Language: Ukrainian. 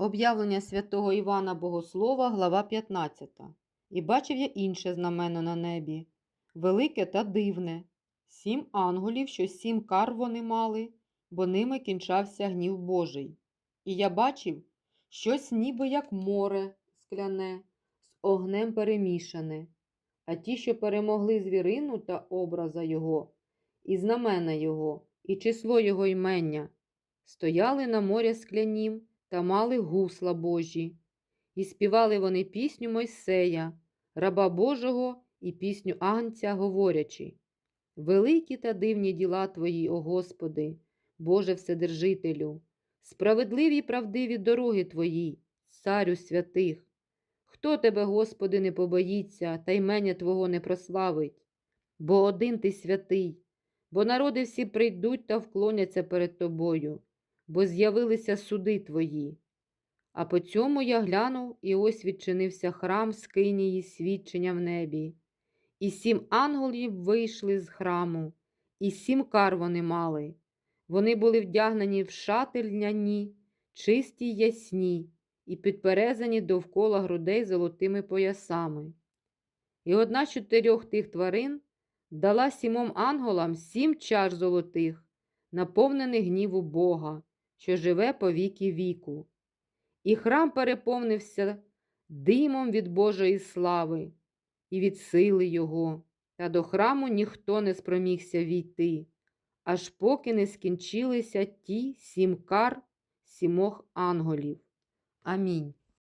Об'явлення святого Івана Богослова, глава 15. І бачив я інше знамено на небі, велике та дивне. Сім ангелів, що сім кар вони мали, бо ними кінчався гнів Божий. І я бачив щось ніби як море скляне, з огнем перемішане, а ті, що перемогли звірину та образа його, і знамена його, і число його імення, стояли на морі склянім та мали гусла Божі, і співали вони пісню Мойсея, раба Божого і пісню Агнця, говорячи: Великі та дивні діла Твої, о Господи, Боже Вседержителю, справедливі й правдиві дороги Твої, Царю святих. Хто тебе, Господи, не побоїться та ймення Твого не прославить? Бо один ти святий, бо народи всі прийдуть та вклоняться перед Тобою, бо з'явилися суди Твої. А по цьому я глянув, і ось відчинився храм скинії свідчення в небі. І сім ангелів вийшли з храму, і сім кар вони мали. Вони були вдягнені в шати льняні, чисті ясні, і підперезані довкола грудей золотими поясами. І одна з чотирьох тих тварин дала сімом ангелам сім чаш золотих, наповнених гніву Бога, що живе по віки віку. І храм переповнився димом від Божої слави і від сили Його, та до храму ніхто не спромігся війти, аж поки не скінчилися ті сім кар сімох анголів. Амінь.